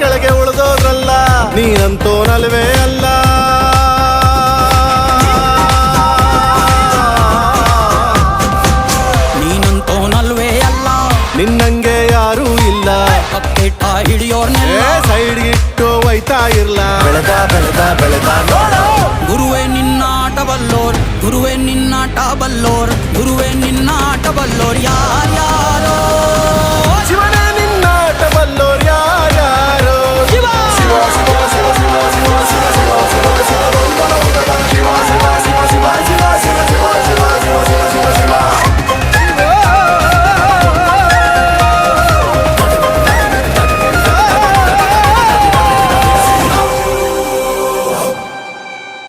ಕೆಳಗೆ ಉಳಿದೋದ್ರಲ್ಲ ನೀನಂತೋ ನಲ್ವೇ ಅಲ್ಲ. ನೀನಂತೋ ನಲ್ವೇ ಅಲ್ಲ. ನಿನ್ನಂಗೆ ಯಾರೂ ಇಲ್ಲ. ಕಪ್ಪೆಟ್ಟ ಹಿಡಿಯೋರ್ನೇ ಸೈಡ್ ಇಟ್ಟು ಒಯ್ತಾ ಇರ್ಲ. ಬೆಳೆದ ಬೆಳೆದ ಬೆಳೆದ. ಗುರುವೆ ನಿನ್ನಾಟ ಬಲ್ಲೋರ್ ಗುರುವೆ ನಿನ್ನಾಟ ಬಲ್ಲೋರ್ ಗುರುವೆ ನಿನ್ನಾಟ ಬಲ್ಲೋರ್. ಯಾ